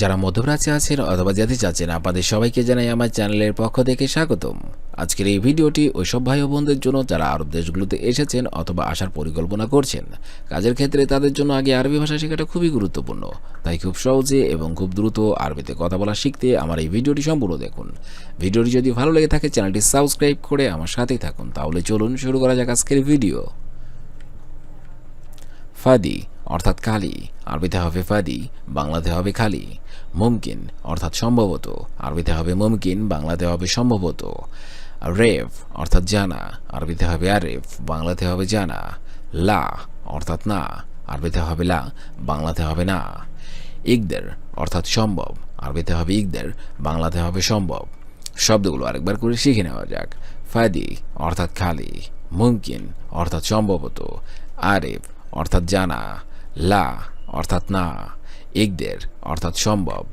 যারা মধ্যপ্রাচ্যে আছেন অথবা যেতে চাচ্ছেন আপনাদের সবাইকে জানাই আমার চ্যানেলের পক্ষ থেকে স্বাগতম। আজকের এই ভিডিওটি ওইসব ভাই বোনদের জন্য যারা আরব দেশগুলোতে এসেছেন অথবা আসার পরিকল্পনা করছেন, কাজের ক্ষেত্রে তাদের জন্য আগে আরবি ভাষা শেখাটা খুবই গুরুত্বপূর্ণ। তাই খুব সহজে এবং খুব দ্রুত আরবিতে কথা বলা শিখতে আমার এই ভিডিওটি সম্পূর্ণ দেখুন। ভিডিওটি যদি ভালো লেগে থাকে, চ্যানেলটি সাবস্ক্রাইব করে আমার সাথেই থাকুন। তাহলে চলুন শুরু করা যাক আজকের ভিডিও। ফাদি অর্থাৎ কালি। আরবিতে হবে ফাদি, বাংলাতে হবে খালি। মুমকিন, অর্থাৎ সম্ভবত। আরবিতে হবে মুমকিন, বাংলাতে হবে সম্ভবত। রেফ অর্থাৎ জানা। আরবিতে হবে আরেফ, বাংলাতে হবে জানা। লা, অর্থাৎ না। আরবিতে হবে লা, বাংলাতে হবে না। ইকদের, অর্থাৎ সম্ভব। আরবিতে হবে ইকদের, বাংলাতে হবে সম্ভব। শব্দগুলো আরেকবার করে শিখে নেওয়া যাক। ফাদি, অর্থাৎ খালি। মুমকিন, অর্থাৎ সম্ভবত। আরেফ, অর্থাৎ জানা। লা অর্থাৎ না, ইকদের অর্থাৎ সম্ভব।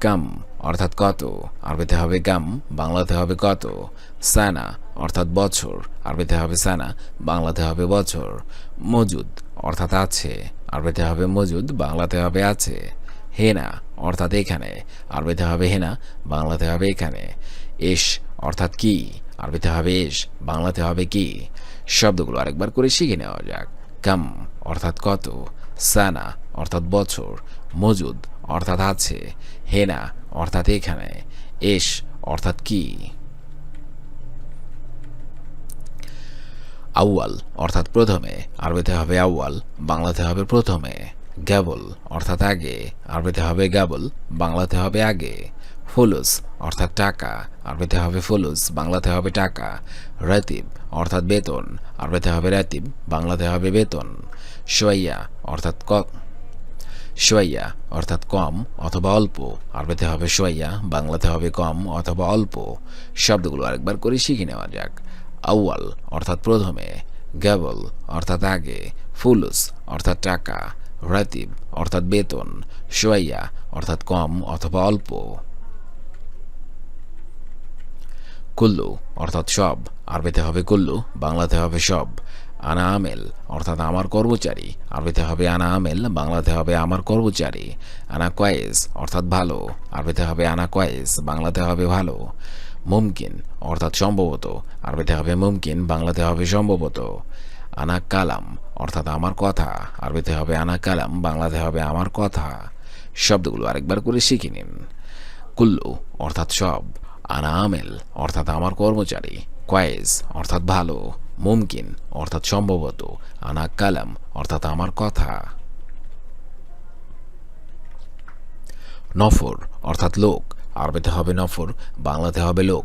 কাম অর্থাৎ কত, আরবিতে হবে গাম বাংলাতে হবে কত। সানা অর্থাৎ বছর, আরবিতে হবে সানা, বাংলাতে হবে বছর। মজুদ অর্থাৎ আছে, আরবিতে হবে মজুদ, বাংলাতে হবে আছে। হেনা অর্থাৎ এখানে, আরবিতে হবে হেনা, বাংলাতে হবে এখানে। এস অর্থাৎ কি? আরবিতে হবে বাংলাতে হবে কি? শব্দগুলো আরেকবার করে শিখে নেওয়া যাক। কাম অর্থাৎ কত, সানা অর্থাৎ বছর, মজুদ অর্থাৎ আছে, হেনা অর্থাৎ এখানে এস অর্থাৎ কি? আউয়াল অর্থাৎ প্রথমে, আরবিতে হবে আউয়াল, বাংলাতে হবে প্রথমে, গ্যাবল অর্থাৎ আগে, আরবিতে হবে গ্যাবল, বাংলাতে হবে আগে। ফুলুস, অর্থাৎ টাকা, আরবিতে হবে ফুলুস, বাংলাতে হবে টাকা। রাতিব, অর্থাৎ বেতন, আরবিতে হবে রাতিব, বাংলাতে হবে বেতন। সোয়াইয়া, অর্থাৎ ক সোয়াইয়া, অর্থাৎ কম অথবা অল্প, আরবিতে হবে সোয়াইয়া, বাংলাতে হবে কম অথবা অল্প। শব্দগুলো আরেকবার করে শিখে নেওয়া যাক। আউয়াল, অর্থাৎ প্রথমে। গ্যাবল, অর্থাৎ আগে। ফুলুস, অর্থাৎ টাকা। রাতিব, অর্থাৎ বেতন। সোয়াইয়া, অর্থাৎ কম অথবা অল্প। কুল্লু, অর্থাৎ সব। আরবিতে হবে কুল্লু, বাংলাতে হবে সব। আনা আমেল, অর্থাৎ আমার কর্মচারী। আরবিতে হবে আনা আমেল, বাংলাতে হবে আমার কর্মচারী। আনা কয়েস অর্থাৎ ভালো। আরবিতে হবে আনা কয়েস বাংলাতে হবে ভালো। মুমকিন, অর্থাৎ সম্ভবত। আরবিতে হবে মুমকিন, বাংলাতে হবে সম্ভবত। আনা কালাম, অর্থাৎ আমার কথা। আরবিতে হবে আনা কালাম, বাংলাতে হবে আমার কথা। শব্দগুলো আরেকবার করে শিখে নিন। কুল্লু, অর্থাৎ সব। আনা আমেল অর্থাৎ আমার কর্মচারী কয়েস অর্থাৎ ভালো, মুমকিন, অর্থাৎ সম্ভবত আনা কালাম অর্থাৎ আমার কথা। নফর, অর্থাৎ লোক, আরবিতে হবে নফর, বাংলাতে হবে লোক।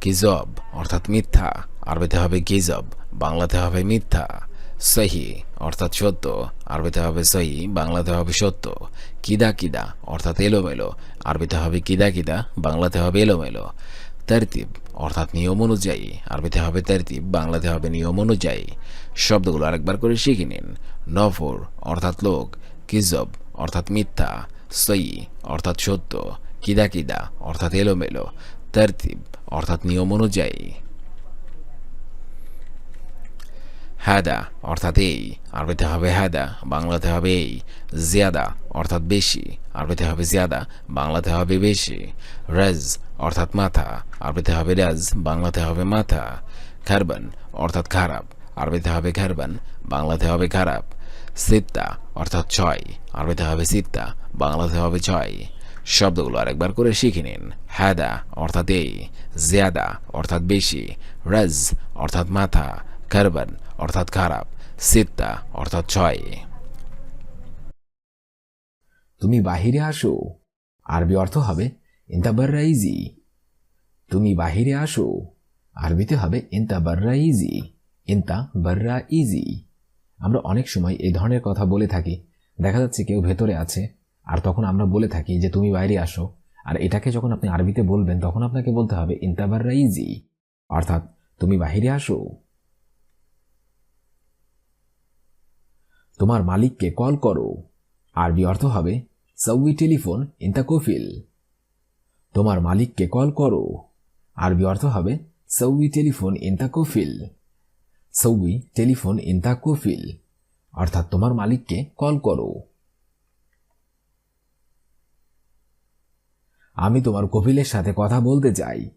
কিজব, অর্থাৎ মিথ্যা, আরবিতে হবে গিজব, বাংলাতে হবে মিথ্যা। সহি, অর্থাৎ সত্য। আরবিতে হবে সহি, বাংলাতে হবে সত্য। কিদা কিদা, অর্থাৎ এলোমেলো। আরবিতে হবে কিদা কিদা, বাংলাতে হবে এলোমেলো। তারতিব, অর্থাৎ নিয়ম অনুযায়ী। আরবিতে হবে তারতিব, বাংলাতে হবে নিয়ম অনুযায়ী। শব্দগুলো আরেকবার করে শিখে নিন। নফর, অর্থাৎ লোক। কিজব, অর্থাৎ মিথ্যা। সই অর্থাৎ সত্য। কিদা কিদা, অর্থাৎ এলোমেলো। তারতিব, অর্থাৎ নিয়ম অনুযায়ী। হ্যাদা অর্থাৎ এই, আরবিতে হবে হ্যাদা বাংলাতে হবে এই। জিয়াদা অর্থাৎ বেশি, আরবিতে হবে জিয়াদা, বাংলাতে হবে বেশি। রাজ অর্থাৎ মাথা, আরবিতে হবে রাজ, বাংলাতে হবে মাথা। খারবান অর্থাৎ খারাপ, আরবিতে হবে খারবান, বাংলাতে হবে খারাপ। সিত্তা অর্থাৎ ছয়, আরবিতে হবে সিত্তা, বাংলাতে হবে ছয়। শব্দগুলো আরেকবার করে শিখে নিন। হ্যাদা অর্থাৎ এই, জিয়াদা অর্থাৎ বেশি। রাজ অর্থাৎ মাথা। কারবান অর্থাৎ খারাপ, সিত্তা, অর্থাৎ ছয়। তুমি বাহিরে আসো। আরবি অর্থ হবে ইন্তাবার্রাইজি। তুমি বাহিরে আসো। আরবিতে হবে ইন্তাবার্রাইজি ইন্তা বার্রা ইজি আমরা অনেক সময় এই ধরনের কথা বলে থাকি। দেখা যাচ্ছে কেউ ভেতরে আছে, আর তখন আমরা বলে থাকি যে তুমি বাইরে আসো। আর এটাকে যখন আপনি আরবিতে বলবেন, তখন আপনাকে বলতে হবে ইন্তাবার্রাইজি। অর্থাৎ তুমি বাহিরে আসো। তোমার মালিককে কল করো। আরবি অর্থ হবে সৌই টেলিফোন ইন দ্য কফিল। তোমার মালিককে কল করো। আরবি অর্থ হবে সৌই টেলিফোন ইন দ্য কফিল। সৌই টেলিফোন ইন দ্য কফিল, অর্থাৎ তোমার মালিককে কল করো। আমি তোমার কফিলের সাথে কথা বলতে চাই।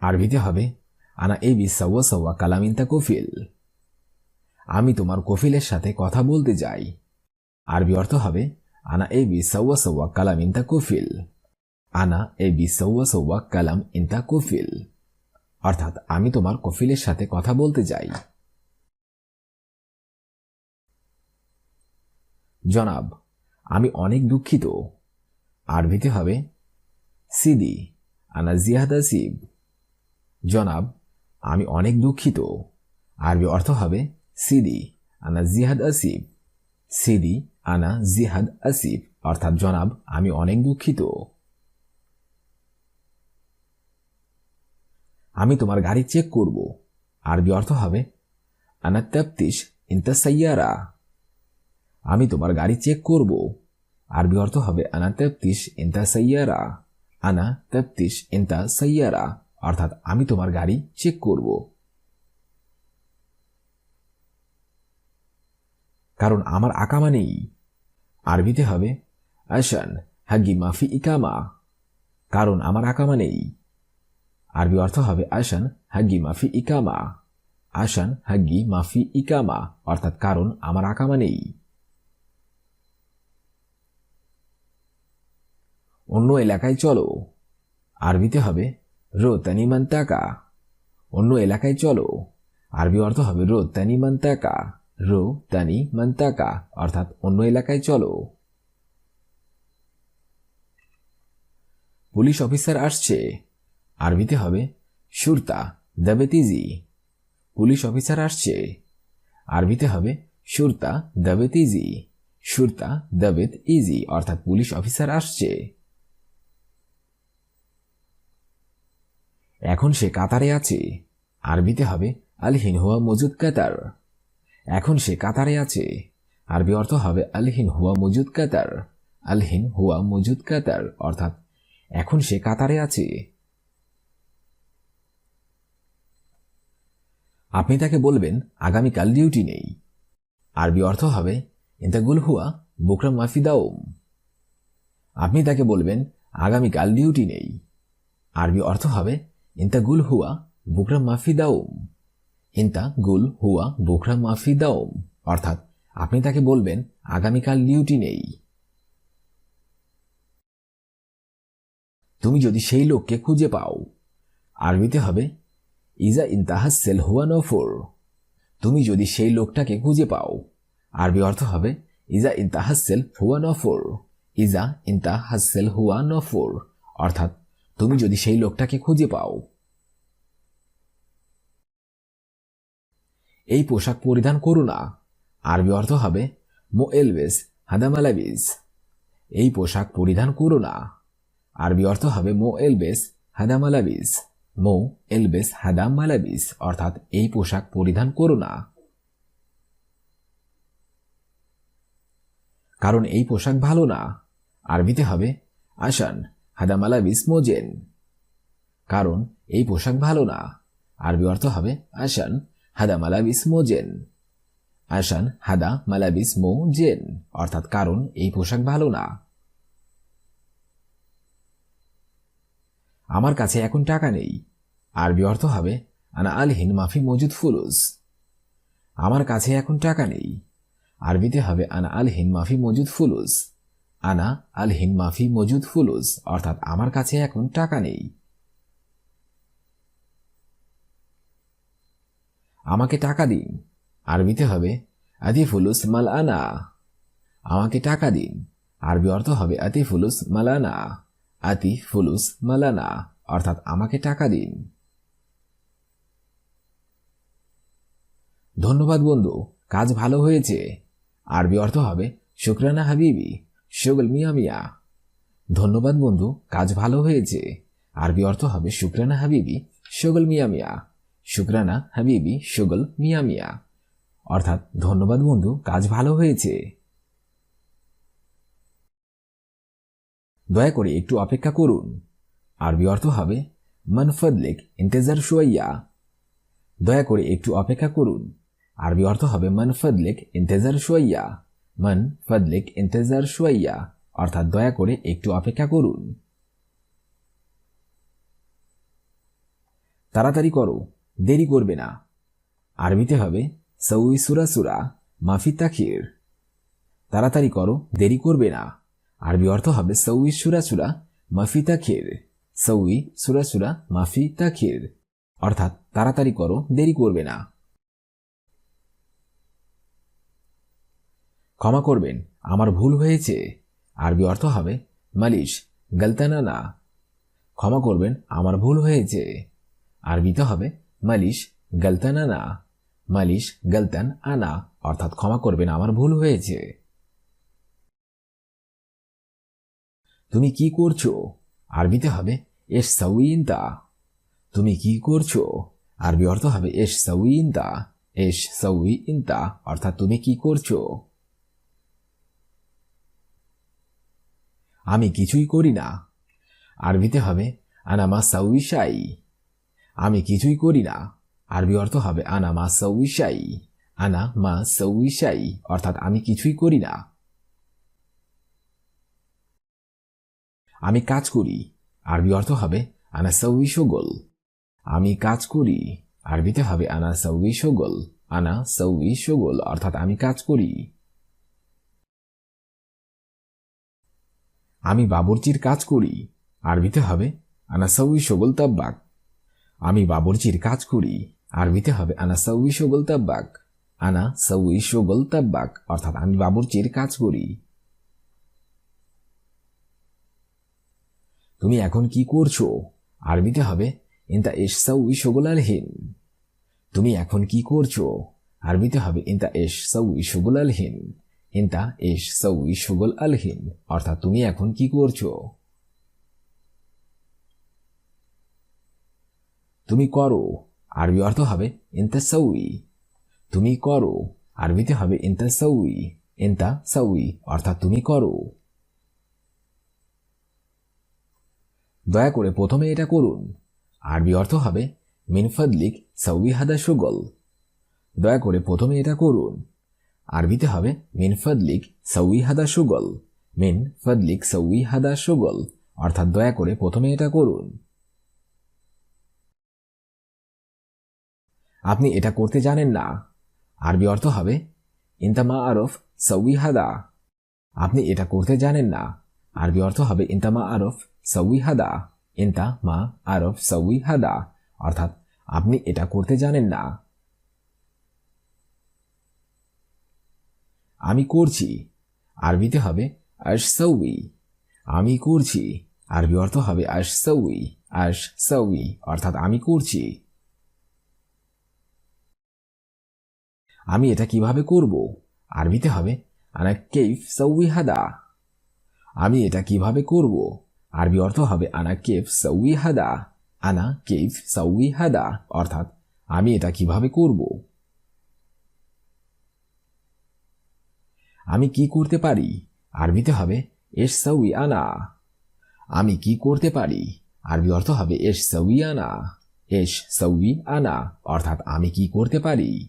আরবিতে হবে, আনা এবি সওয়া কালাম কালামিন্তা কফিল। আমি তোমার কফিলের সাথে কথা বলতে চাই আরবি অর্থ হবে, আনা এই বিসাওয়া সৌয়া কালাম ইন্তা কফিল। আনা এই বিসাওয়া সৌয়া কালাম ইন্তা কফিল। অর্থাৎ আমি তোমার কফিলের সাথে কথা বলতে চাই জনাব, আমি অনেক দুঃখিত। আরবিতে হবে, সিদি, আনা জিয়াদ আসিব। জনাব, আমি অনেক দুঃখিত। আরবি অর্থ হবে সিদি আনা জিহাদ আসিব সিদি আনা জিহাদ আসিফ অর্থাৎ জনাব আমি অনেক দুঃখিত আমি তোমার গাড়ি চেক করব আরবি অর্থ হবে আনা তাপ্তিস ইন্তা সাইয়ারা আমি তোমার গাড়ি চেক করব আরবি অর্থ হবে আনা তাপ্তিস ইন্তা সাইয়ারা আনা তাপ্তিস ইন্তা সাইয়ারা অর্থাৎ আমি তোমার গাড়ি চেক করব কারণ আমার আকামা নেই। আরবিতে হবে, আশান হাগি মাফি ইকামা কারণ আমার আকামা নেই। আরবি অর্থ হবে, আশান হাগি মাফি ইকামা আশান হাগি মাফি ইকামা অর্থাৎ কারণ আমার আকামা নেই। অন্য এলাকায় চলো। আরবিতে হবে, রো তানিমান তাকা অন্য এলাকায় চলো। আরবি অর্থ হবে, রো তানিমান তাকা রো, তানি, মান্তাকা, অর্থাৎ অন্য এলাকায় চলো। পুলিশ অফিসার আসছে। আরবিতে হবে সুরতা, দাবেতিজি। পুলিশ অফিসার আসছে। আরবিতে হবে সুরতা, দাবেতিজি। সুরতা দাবেত ইজি অর্থাৎ পুলিশ অফিসার আসছে। এখন সে কাতারে আছে। আরবিতে হবে আলহিন হুয়া মজুদ কাতার। এখন সে কাতারে আছে। আরবি অর্থ হবে আলহিন হুয়া মজুদ কাতার। আলহিন হুয়া মজুদ কাতার, অর্থাৎ এখন সে কাতারে আছে। আপনি তাকে বলবেন, আগামীকাল ডিউটি নেই। আরবি অর্থ হবে, ইন্তাগুল হুয়া বুকরাম মাফিদাউম আপনি তাকে বলবেন, আগামীকাল ডিউটি নেই। আরবি অর্থ হবে, ইন্তাগুল হুয়া বুকরাম মাফিদাউম ইন্তা গুল, হুয়া বুকরা মাফি, দাওম। অর্থাৎ আপনি তাকে বলবেন, আগামীকাল ডিউটি নেই। তুমি যদি সেই লোককে খুঁজে পাও। আরবিতে হবে, ইজা ইন্তাহাসেল হুয়া নফর। তুমি যদি সেই লোকটাকে খুঁজে পাও। আরবি অর্থ হবে, ইজা ইন্তাহাসেল হুয়া নফর। ইজা ইন্তাহাসেল হুয়া নফর। অর্থাৎ তুমি যদি সেই লোকটাকে খুঁজে পাও। এই পোশাক পরিধান করো না। আরবি অর্থ হবে মো এলবেস হাদামালাবিজ এই পোশাক পরিধান করো না। আরবি অর্থ হবে মো এলবেস হাদামালাবিজ মো এলবেস হাদাম মালাবিজ অর্থাৎ এই পোশাক পরিধান করো না। কারণ এই পোশাক ভালো না। আরবিতে হবে আসান হাদামালাবিস মোজেন। কারণ এই পোশাক ভালো না। আরবি অর্থ হবে আসান হাদা মালাবিস মোজেন। আসান হাদা মালাবিস মো জেন অর্থাৎ কারণ, এই পোশাক ভালো না। আমার কাছে এখন টাকা নেই। আরবি অর্থ হবে, আনা আলহিন মাফি মজুদ ফুলুস। আমার কাছে এখন টাকা নেই। আরবিতে হবে, আনা আলহিন মাফি মজুদ ফুলুস। আনা আলহিন মাফি মজুদ ফুলুস। অর্থাৎ আমার কাছে এখন টাকা নেই। আমাকে টাকা দিন। আরবিতে হবে, আতিফুলুস মাল আনা আমাকে টাকা দিন। আরবি অর্থ হবে, আতিফুলুস মালানা। আতি ফুলুস মালানা, অর্থাৎ আমাকে টাকা দিন। ধন্যবাদ বন্ধু, কাজ ভালো হয়েছে। আরবি অর্থ হবে, শুক্রানা হাবিবি শুগল মিয়া মিয়া। ধন্যবাদ বন্ধু, কাজ ভালো হয়েছে। আরবি অর্থ হবে, শুক্রানা হাবিবি শুগল মিয়া মিয়া। শুক্রানা, হাবিবি, সুগল, মিয়া মিয়া। অর্থাৎ ধন্যবাদ বন্ধু, কাজ ভালো হয়েছে। দয়া করে একটু অপেক্ষা করুন। আরবি অর্থ হবে মনফদলেক ইন্তেজার সোয়াইয়া দয়া করে একটু অপেক্ষা করুন। আরবি অর্থ হবে, মন ফদলেক, ইন্তেজার সোয়াইয়া মান ফদলেক, ইন্তেজার শুয়াইয়া। অর্থাৎ দয়া করে একটু অপেক্ষা করুন। তাড়াতাড়ি করো। দেরি করবে না। আরবিতে হবে সউই সুরা সুরা, মাফি তাখির তাড়াতাড়ি করো, দেরি করবে না। আরবি অর্থ হবে, সৌই সুরা সুরা, মাফি তাখির সউই সুরা সুরা, মাফি তাখির অর্থাৎ, তাড়াতাড়ি করো, দেরি করবে না। ক্ষমা করবেন, আমার ভুল হয়েছে। আরবি অর্থ হবে, মালিশ, গলতানা না। ক্ষমা করবেন, আমার ভুল হয়েছে। আরবিতে হবে মালিশ গলতানা না। মালিশ গলতান আনা। অর্থাৎ ক্ষমা করবেন আমার ভুল হয়েছে। তুমি কি করছ? আরবিতে হবে এস সউইনতা তুমি কি করছ? আরবি অর্থ হবে এস সউইনতা এস সউইনতা অর্থাৎ তুমি কি করছ? আমি কিছুই করি না। আরবিতে হবে আনামা সাউইশাই আমি কিছুই করি না। আরবি অর্থ হবে, আনা মা সৌইশাই আনা মা সৌইশাই অর্থাৎ, আমি কিছুই করি না। আমি কাজ করি। আরবি অর্থ হবে, আনা সৌই আমি কাজ করি। আরবিতে হবে, আনা সৌই সগোল। আনা সৌই সগোল। অর্থাৎ, আমি কাজ করি। আমি বাবরচির কাজ করি। আরবিতে হবে, আনা সৌই সগোল তাব্বাক। আমি বাবরচির কাজ করি। আরবিতে হবে, আনা সৌই সগোল তাব্বাক আনা সৌই সগোল তাব্বাক অর্থাৎ আমি বাবরচির কাজ করি। তুমি এখন কি করছ? আরবিতে হবে, ইন্তা এস সৌই সগোল আলহীন তুমি এখন কি করছ? আরবিতে হবে, ইন্তা এস সৌই সগোল আলহীন ইন্তা এস সৌই সগোল আলহীন অর্থাৎ তুমি এখন কি করছ? তুমি করো, আরবি অর্থ হবে ইন্তা সৌই তুমি করো, আরবিতে হবে ইন্তা সৌই ইন্তা সৌই অর্থাৎ তুমি করো। দয়া করে প্রথমে এটা করুন। আরবি অর্থ হবে মিনফাদলিক সৌই হাদা সুগল। দয়া করে প্রথমে এটা করুন। আরবিতে হবে মিনফাদলিক সৌই হাদা সুগল। মিন ফদলিক সৌই হাদা সুগল। অর্থাৎ দয়া করে প্রথমে এটা করুন। আপনি এটা করতে জানেন না। আরবি অর্থ হবে, ইন্তামা আরফ সৌই হাদা আপনি এটা করতে জানেন না। আরবি অর্থ হবে, ইন্তামা আরফ সৌই হাদা ইন্তা মা আরফ সৌই হাদা অর্থাৎ, আপনি এটা করতে জানেন না। আমি করছি। আরবিতে হবে, আশ সৌই আমি করছি। আরবি অর্থ হবে, আশ সৌই আশ সৌই অর্থাৎ, আমি করছি। আমি এটা কীভাবে করব? আরবিতে হবে, আনা কেফ সৌই হাদা। আমি এটা কীভাবে করব? আরবি অর্থ হবে, আনা কেফ সৌই হাদা। আনা কেফ সৌই হাদা, অর্থাৎ আমি এটা কীভাবে করব? আমি কি করতে পারি? আরবিতে হবে, এস সৌই আনা। আমি কি করতে পারি? আরবি অর্থ হবে, এস সৌই আনা। এস সৌই আনা, অর্থাৎ আমি কি করতে পারি?